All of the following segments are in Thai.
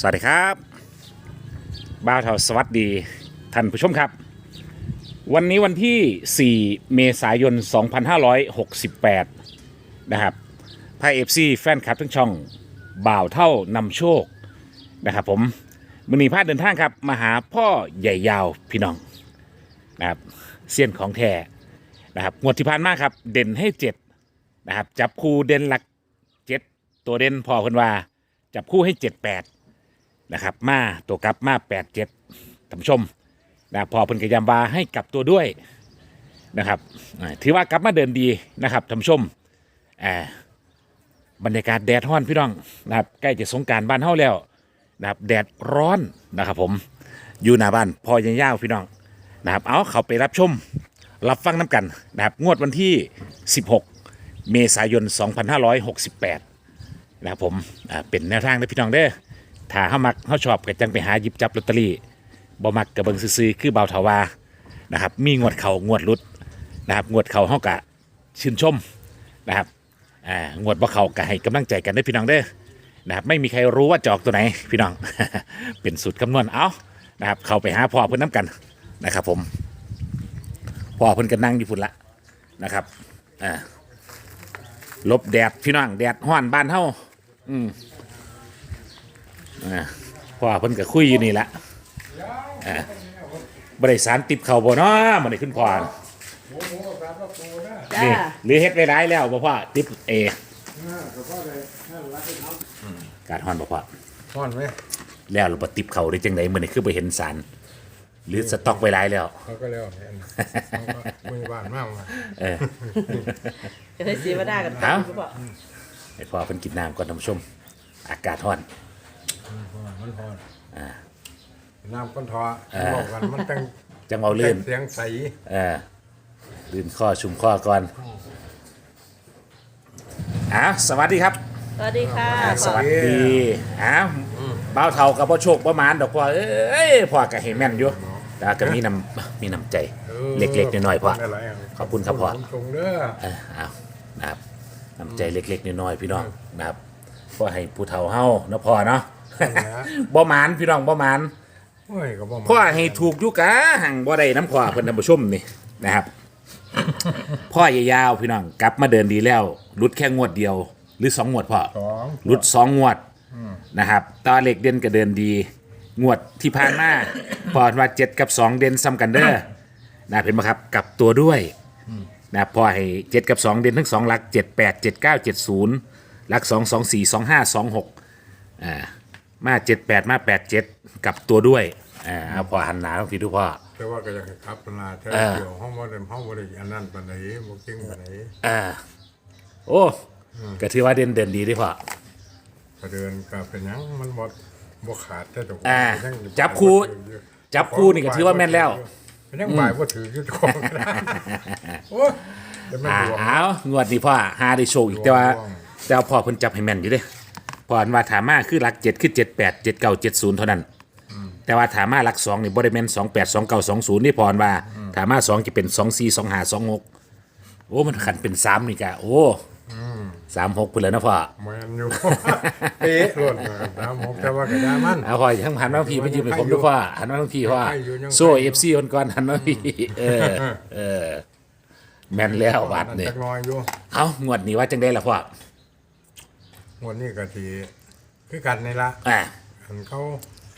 สวัสดีครับบ้าวเทาสวัสดีท่านผู้ชมครับ วันนี้วันที่ 4 เมษายน 2568 นะครับไพเอฟซีแฟนคลับทั้งช่องบ่าวเท่านำโชคนะครับผมมือนีพาดเดินทางครับมาหาพ่อใหญ่ยาวพี่น้องนะครับเซียนของแท้นะครับงวดที่ผ่านมาครับเด่นให้7นะครับจับคู่เด่นหลัก 7 ตัวเด่นพอคนว่าจับคู่ให้ 78 นะครับมาตัวกลับมา87ท่านผู้ชมนะพอเพิ่นกยำบาให้กลับตัวด้วยนะครับถือว่ากลับมาเดินดีนะครับท่านผู้ชมบรรยากาศแดดร้อนพี่น้องนะครับใกล้จะสงการบ้านเฮาแล้วนะครับแดดร้อนนะครับผมอยู่หน้าบ้านพอยังยาวพี่น้องนะครับเอาเขาไปรับชมรับฟังน้ำกันนะครับงวดวันที่ 16 เมษายน 2568 นะครับผมเป็นแนวทางนะพี่น้องเด้อ ถ้าเฮามักเฮาชอบก็จังไปหาหยิบจับลอตเตอรี่บ่มักก็เบิ่งซื่อๆคือเบาเทาวานะครับ มีงวดเขางวดหลุดนะครับ งวดเขาเฮากะชื่นชมนะครับอ่างวดบ่เขาก็ให้กำลังใจกันเด้อพี่น้องเด้อนะครับไม่มีใครรู้ว่าจะออกตัวไหนพี่น้อง เป็นสูตรคำนวณเอานะครับ เข้าไปหาพ่อเพิ่นน้ำกันนะครับ ผมพ่อเพิ่นก็นั่งอยู่พุ่นละนะครับอ่าลบแดดพี่น้องแดดห้อนบ้านเฮาอืม อ่าพ่อเพิ่นก็คุยอยู่นี่ละอ่าบริสารติบเข่าบ่เนาะมันได้ขึ้นพ่อน่ะจ้านี่หรือเฮ็ดไว้หลายแล้วบ่พ่อติบเอการฮ้อนบ่พ่อห่อนไหมแล้วเราบ่ติบเข่าได้จังไดมื้อนี้คือบ่เห็นสาร หรือสต็อกไว้หลายแล้วเขาก็เรียกว่าเนี่ยมือบ้านมากมาเออจะได้สีมาได้กันเอ้าหรือเปล่าให้พ่อเพิ่นกินน้ำก่อนท่านผู้ชม อากาศร้อน มันห่อนน้ำก้นทอบอกกันมันตั้งจังเอาลื่นเสียงใสเออลื่นข้อชุมข้อก่อนอ้าวสวัสดีครับ สวัสดีค่ะสวัสดีอ้าวบ้าวเท่ากับพ่อโชคประมาณดอกพ่อเอ้ยพ่อก็เห็นแม่นอยู่แต่ก็มีน้ำมีน้ำใจเล็กๆน้อยๆพ่ออะไรขอบคุณครับพ่อตรงเด้อเออเอานะครับน้ำใจเล็กๆน้อยๆพี่น้องนะครับพ่อให้ผู้เฒ่าเฮาเนาะพ่อเนาะ บ่หมานพี่น้องบ่หมานโอ้ยก็บ่มาพ่อให้ถูกอยู่กะหังบ่ได้น้ำพ่อเพิ่นท่านผู้ชมนี่นะครับ พ่อยาวๆพี่น้องกลับมาเดินดีแล้วรุดแค่งวดเดียว หรือสองงวดพ่อ สองรุดสองงวดนะครับตอนเหล็กเด่นก็เดินดี งวดที่ผ่านมาพอว่าเจ็ดกับสองเด่นซ้ำกันเด้อนะเห็นไหมครับกลับตัวด้วยนะพอให้เจ็ดกับสองเด่นทั้งสองหลักเจ็ดแปดเจ็ดเก้าเจ็ดศูนย์หลักสองสองสี่สองห้าสองหกอ่า มาเจ็ดแปดมาแปดเจ็ดกลับตัวด้วยอ่าเอาพอหันหนาต้องพี่ดูพ่อ แต่ว่าก็อยากให้ครับนาเท่าเออเดียวห้องบ่ได้ห้องบ่ได้อันนั้นปานใดบ่เก่งปานใดอ่า โอ้ก็ถือว่าเด่นเด่นดีเด้วยพ่อ ก็เดินก็เป็นหยังมันบ่บ่ขาดแต่ดอกอ่ายังจับคู่ จับคู่นี่ก็ถือว่าแม่นแล้ว มันยังบ่ายบ่ถืออยู่ของก็ได้โอ้ยจะไม่อ่าดวง เอางวดนี้พ่อหาได้โชคอีกแต่ว่าดวงแต่ว่าพ่อเพิ่นจับให้แม่นอยู่เด้ พ่ออันว่าถามาคือหลักเจ็ดคือเจ็ดแปดเจ็ดเก้าเจ็ดศูนย์เท่านั้น แต่ว่าถามาหลักสองนี่บริเวณสองแปดสองเก้าสองศูนย์นี่พรว่าถามาสองจะเป็นสองสี่สองห้าสองหกโอ้มันขันเป็นสามนี่กะโอ้สามหกไปเลยนะพ่อแม่นอยู่เป๊ะล้วนนะครับนะผมแต่ว่าก็ได้มันเอาพ่อทั้งหันมาพี่มายืมให้ผมด้วยพ่อหันมาทางพี่พ่อให้อยู่ยังโซ่เอฟซีคนก่อนหันมาพี่เออเออแม่นแล้ววัดนั่นนี่จักหน้อยอยู่เอางวดนี้ว่าจังได้ละพ่อ วันนี้ก็สิคือกันนี่ละอ่า อันเขา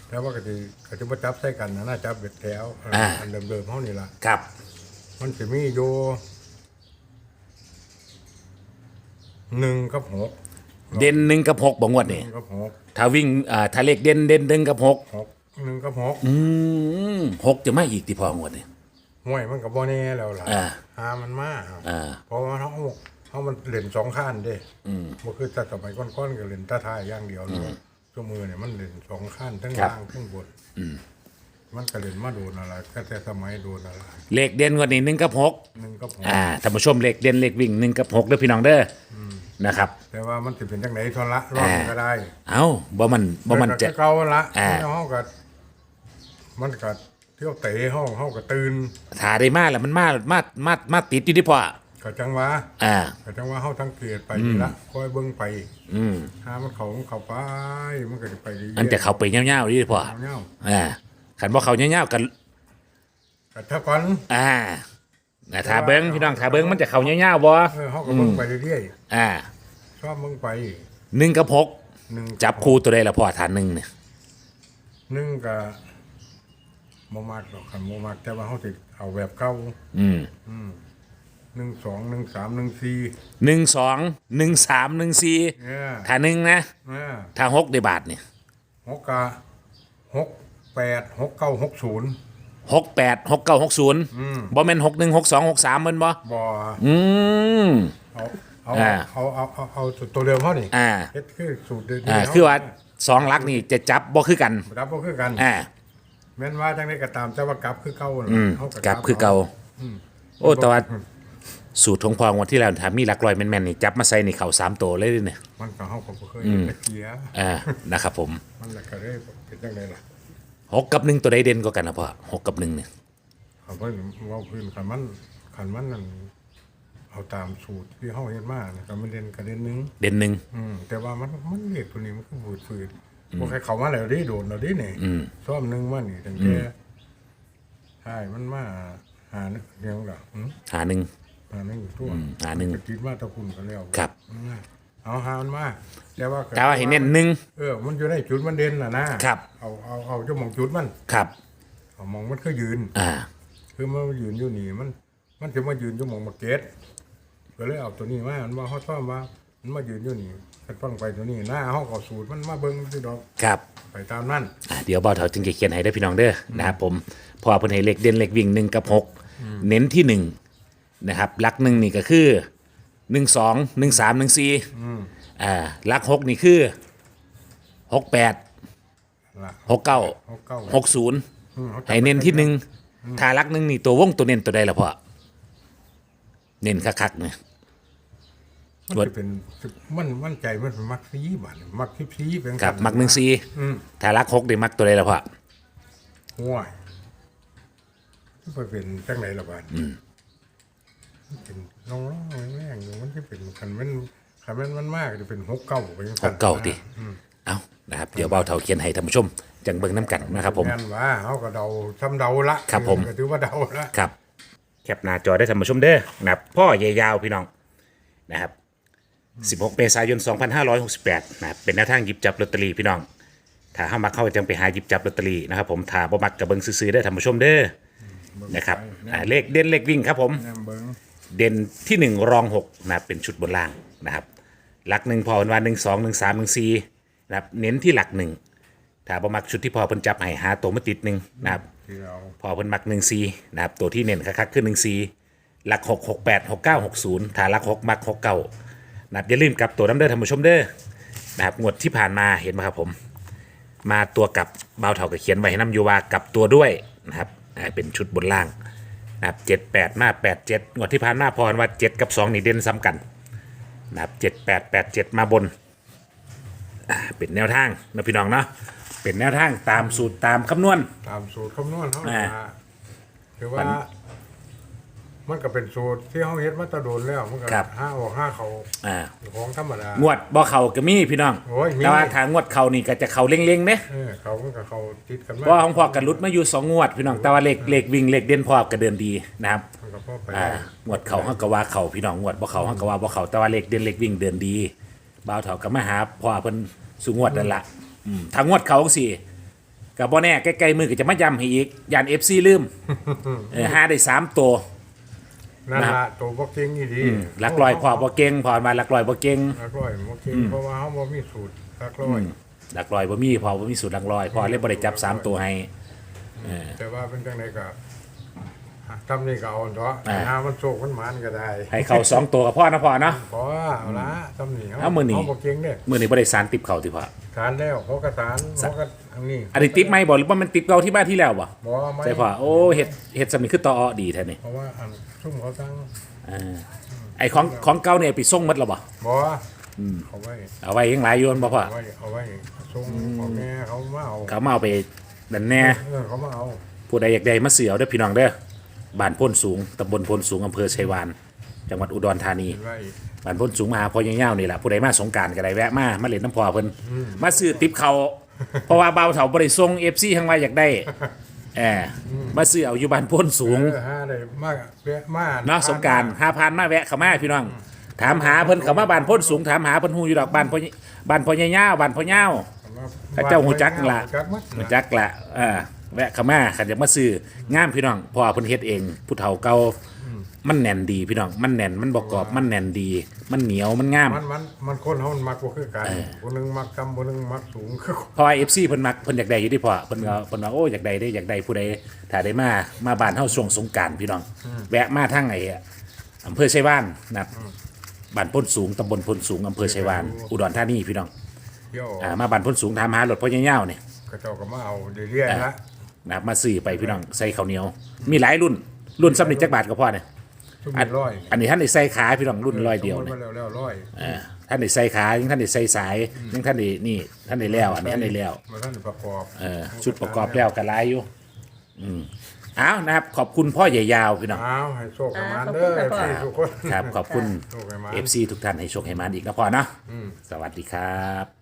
แต่ว่าก็สิก็สิบ่จับใส่กันนะน่าจับเบ็ดแถวอ่า อันเดิมๆเฮานี่ล่ะครับ มันสิมีอยู่หนึ่งกับหกเด่นหนึ่งกับหกบ่งวดหนี่นึ่งกับหกถ้าวิ่งอ่าถ้าเลขเด่นเด่นหนึ่งกับหกหกหนึ่งกับหกอืมหกจะไม่อีกที่พองวดนี่ ห่วยมันก็บ่แน่แล้วล่ะอ่า หามันมาอ่าเพราะว่าเฮา เฮามันเล่นสองข้านเด้บ่คือแต่สมัยก่อนๆก็เล่นแตาท้ายอย่างเดียวเลยชั่วมือเนี่ยมันเล่นสองข้านทั้งครับ ล่างทั้งบนมันก็เล่นมาโดนอะไรก็แต่สมัยโดนอะไรเลขเด่นงวดนี้หนึ่งกับหกหนึ่งกับหกอ่าท่านผู้ชมเลขเด่นเลขวิ่งหนึ่งกับหกเด้อพี่น้องเด้ออนะครับ แต่ว่ามันสิเป็นจังไหนทนละรอบก็ได้เอ้าบ่มันบ่มันจะ แต่ก็เก่าละอ่าเฮาก็มันก็เที่ยวเตะห้องเฮาก็ตื่นถ่าได้มาแล้วมันมามามามาติดอยู่ที่พ่อ ก็จังว่าอ่าก็จังว่าเฮาทั้งเกตไปนี่ละคอยเบิ่งไปอืมหามันเขามันเข้าไปมันก็จะไปเรื่อยๆอันจะเข้าไปเงี้ยวๆดิพ่อเงาอ่าขันบ่เขาเงี้ยวๆกัน ๆก็ถ้าก่อนอ่านะถ้าเบิ้งพี่น้องถ้าเบิ้งมันจะเขาเงี้ยวๆบ่เออเฮาก็เบิ่งไปเรื่อยอ่าๆชอบเบิ่งไปหนึ่งกับหกหนึ่งจับคู่ตัวใดละพ่อฐานหนึ่งเนี่ยหนึ่งก็บ่มักหรอกคันบ่มักแต่ว่าเฮาสิเอาแบบเก่าอืม หนึ่งสองหนึ่งสามหนึ่งสี่หนึ่งสองหนึ่งสามหนึ่งสี่เนี่ยถ้าหนึ่งนะ เนี่ยถ้าหกได้บาทเนี่ยหกกะหกแปดหกเก้าหกศูนย์หกแปดหกเก้าหกศูนย์บ่แม่นหกหนึ่งหกสองหกสามมันบ่บ่อืม เอาเอาอ่า เอาเอาเอาเอาตัวเดิมเขานี่อ่า เฮ็ดคือสูตรเดิมอ่า คือว่าสองหลักนี่จะจับบ่คือกันรับบ่คือกันอ่า แม่นว่าจังได๋ก็ตามแต่ว่ากลับคือเก่านั่นอืมเฮากลับคือเก่า โอ้แต่ว่า สูตรของพองวันที่แล้วถ้ามีหลักร้อยแม่นๆนี่จับมาใส่ในเข่าสามตัวเลยเด้เนี่ยมันก็เฮาก็บ่เคยเห็นตะเกียอ่านะครับผมมันละก็เลยเป็นจังได๋ล่ะหกกับหนึ่งตัวใดเด่นกว่ากันนะพ่อหกกับหนึ่งเนี่ยเขาเพิ่นเว้าพื้นคันมันคันมันนั่นเอาตามสูตรที่เฮาเฮ็ดมานี่ก็มันเด่นก็เด่นหนึงเด่นหนึ่งอืมแต่ว่ามันมันเรียกตัวนี้มันคือบูดฟืดบ่ใครเข้ามาแล้วดิโดนแล้วดินี่อืมซ่อมหนึงมานี่ตั้งแต่ใช่มันมาหาเนี่ยเดียวล่ะอืมหาหนึ่ง หาหนึงทั่วอืมหาหนึ่งก็ติดมาตะคุณกันแล้วครับ อืมเอาหามันมาแต่ว่าแต่ว่าเห็นเน้นหนึ่ง เออ มันอยู่ในจุดมันเด่นน่ะนะครับ เอาเอาเอาจะมองจุดมันครับ เอามองมันคือยืน อ่า คือมันยืนอยู่นี่มัน มันจะมายืนอยู่หมองมาเก็ตก็เลยเอาตัวนี้มามันว่าเฮาซ่อมว่ามันมายืนอยู่นี่คันฟังไปตัวนี้หน้าเฮาก็สูตรมันมาเบิ่งสิดอกครับไปตามนั้นอะเดี๋ยวเบาเถาจึงจะเขียนให้ได้อพี่น้องเด้อนะครับผมเพอเพิ่นให้เลขเด่นเลขวิ่งหนึ่งกับหกเน้นที่หนึ่ง นะครับหลักหนึ่งนี่ก็คือหนึ่งสองหนึ่งสามหนึ่งสี่อ่าหลักหกนี่คือหกแปดล่ะ หกเก้าหกเก้าหกศูนย์อืมขาจับให้เน้นที่หนึ่งถ้าหลักหนึ่งนี่ตัววงตัวเน้นตัวใดละพ่อเน้นคักๆเนี่ย มันจะเป็นมันมันใจมันเป็นมักซีบาทมักทิพซีเป็นกับมักหนึ่งสี่อืมถ้าหลักหกได้มักตัวใดละพ่อห่วยมันไปเป็นจังไหนละบาทมัน เป็นน้องๆแรงๆอยู่มันจะเป็นคันมันคันมันมันมากจะเป็นหกเก้าไปจังหกเก้าติเอานะครับ เดี๋ยวเบาเถาเขียนให้ท่านผู้ชม จังเบิ่งน้ำกันนะครับผม งานว่าเขาก็เดาซ้ำเดาละครับผม ก็ถือว่าเดาละครับ แคปหน้าจอได้ท่านผู้ชมเด้อนะครับพ่อใหญ่ยาวพี่น้องนะครับ 16 เมษายน 2568นะครับเป็นแนวทางหยิบจับลอตเตอรี่พี่น้อง ถ้าเข้ามาเข้าจังไปหาหยิบจับลอตเตอรี่นะครับผมถ้าบ่มักกับเบิงซื้อๆได้อท่านผู้ชมเด้อนะครับอ่าเลขเด่นเลขวิ่งครับผม แนมเบิ้ง เด่นที่ 1 รอง6นะครับเป็นชุดบนล่างนะครับหลักหนึ่งพอวันวันหนึ่งสองหนึ่งสามหนึ่งสี่นะครับเน้นที่หลักหนึ่งถ้าบ่มักชุดที่พอเพิ่นจับให้หาตัวมาติดหนึ่งนะครับพอเพิ่นมักหนึ่งซีนะครับตัวที่เน้นคักๆคือหนึ่งซีหลักหกหกแปดหกเก้าหกศูนย์ถ้าหลักหกมักหกเก้านะครับอย่าลืมกลับตัวน้ำเด้อท่านผู้ชมเด้อนะครับงวดที่ผ่านมาเห็นไหมครับผม มาตัวกับเบาเท่ากับเขียนไว้ให้น้ำยูวากับตัวด้วยนะครับเป็นชุดบนล่าง นะครับเจ็ดแปดมาแปดเจ็ดงวดที่ผ่านมาพอว่าเจ็ดกับสองนี่เด่นซ้ำกันนะครับเจ็ดแปดแปดเจ็ดมาบนอ่าเป็นแนวทางนะพี่น้องเนาะเป็นแนวทางตามสูตรตามคำนวณ ตามสูตรคำนวณเขาอ่ามาคือว่า มันก็เป็นสูตรที่เขาเฮ็ดมาแตะโดนแล้วมันก็ครับ ห้าออกห้าเขาอ่า ของธรรมดางวดบ่เขาก็มีพี่น้อง โอ้ยมี แต่ว่าทางงวดเขานี่ก็จะเขาเล่งๆเด้เออเขามันก็เขาติดกันเพราะว่าของพ่อกันรุดมาอยู่สองงวดพี่น้อง แต่ว่าเลขเลขวิ่งเลขเด่นพ่อก็เดินดีนะครับ มันก็พอไปอ่าได้งวดเขาเฮาก็ว่าเขาพี่น้องงวดบ่เขาเฮาก็ว่าบ่เขาแต่ว่าเลขเด่นเลขวิ่งเดินดีบ่าวเฒ่าก็มาหาพ่อเพิ่นสู่งวดนั่นล่ะอืมถ้างวดเขาจังซี่ก็บ่แน่ใกล้ๆมือก็จะมาย้ำให้อีกย่าน FC ลืมเออหาได้สามตัว นั่นนะครัละบตัวบ่เก่งอีดีหลักลอยพ่อบ่เก่งพ่อมาหลักลอยบ่เก่ง หลักร้อยบ่เก่งเพราะว่าเขาบ่มีสูตรหลักร้อย หลักลอยบ่มีพ่อบ่มีสูตรหลักลอยพ่อเลยบ่ได้จับสามตัวให้ แต่ว่าเป็นจังไดก็ ทำนี่ก็เอาเนาะอ่า หามันโชคมันหมานก็ได้ให้เขาสองตัวกับพ่อนะพ่อเนาะพอเอาละทำนี่เอามื้อนี้ เขาบ่เก่งเด้มื่อนี้บริสารติบเขาที่พ่อทานแล้วเขาก็ทานเขาก็อันนี้อันนี้ติบไหมบอกหรือว่ามันติบเก่าที่บ้านที่แล้วบ่บ่ไม่ใช่พ่อโอ้เห็ดเห็ดสมิคือตออดีแท้นี่เพราะว่าอันซุ่มเขาตั้งอ่าไอของของเก่าเนี่ยไปส่งหมัดแล้วบ่บ่เขาไว้เอาไว้ยังหลายอยนบ่พ่อเอาไว้เอาไว้ส่งของแม่เขามาเอาเขามาเอาไปดันแน่เออเขามาเอาผู้ใดอยากได้มาเสือเอาเด้อพี่น้องเด้อ บ้านโพ้นสูงตำบลโพ้นสูงอำเภอชัยวาน จังหวัดอุดรธานีเห็นว่าอีกบ้านพ้นสูงมาหาพ่อเงี้ยวๆนี่แหละผู้ใดมาสงกรารก็ได้แวะมา มาเล่นน้ำพอเพิ่นมาซื้อติปเขาเพราะว่าเบาเถาบริทรงเอฟซีทั้งว่าอยากได้แอมมาซื้อเอาอยู่บ้านพ้นสูง เออห้าได้มากแวะมาเนาะสงกรารหาพานมาแวะเข้ามาพี่น้อง ถามหาเพิ่นเข้ามาบ้านพ้นสูงถามหาเพิ่นฮู้อยู่ดอกบ้านพ่อบ้านพ่อเงี้ยวๆบ้านพ่อเงี้ยวข้าเจ้าหูจักล่ะหูจักมัดมันจักละเอ่า แวะเข้ามาขันอยากมาซื้องามพี่น้องเพอเพิ่นเฮ็ดเองผู้เฒ่าเก่ามันแน่นดีพี่น้องมันแน่นมันบ่กรอบมันแน่นดี มันเหนียวมันงาม มันมันมันคนเฮามันมักบ่คือกันคนหนึงมักต่ำคนหนึงมักสูงคือเพราะว่า FC เพิ่นมักเพิ่นอยากได้อยู่ที่พ่อเพิ่นก็เพิ่นว่าโอ้อยากได้ได้อยากได้ผู้ใดถ้าได้มามาบ้านเฮาช่วงสงกรานต์พี่น้อง แวะมาทางไหนอะอำเภอไชยวานนะครับบ้านพ้นสูงตำบลพ้นสูงอำเภอไชยวาน อุดรธานีพี่น้องเที่ยวอ่ามาบ้านพ้นสูงถามหารถพ่อเงี้ยวๆนี่เขาเจ้าก็มาเอาเรื่อยๆละ นะครับมาซื้อไปพี่น้องใส่ข้าวเหนียว มีหลายรุ่น รุ่นสำนิจักบาทก็พอเนี่ยทุกอันร้อยอันนี้ท่านได้ใส่ขาพี่น้องรุ่นร้อยเดียวเนี่เนี่ย แล้วแล้วร้อยอ่าท่านได้ใส่ขายังท่านได้ใส่สายยังท่านได้นี่ ท่านได้แล้วอันนี้ท่านได้แล้วมาท่านประกอบเออชุดประกอบแล้วกันหลายอยู่ อืมเอานะครับ ขอบคุณพ่อใหญ่ยาวพี่น้อง อ้าวให้โชคกับมันอ่าเด้อขอบคุณค่ะให้ทุกคน ครับ ขอบคุณ โชคให้มันเอฟซีทุกท่านให้โชคให้มานอีกนะพ่อเนาะสวัสดีครับ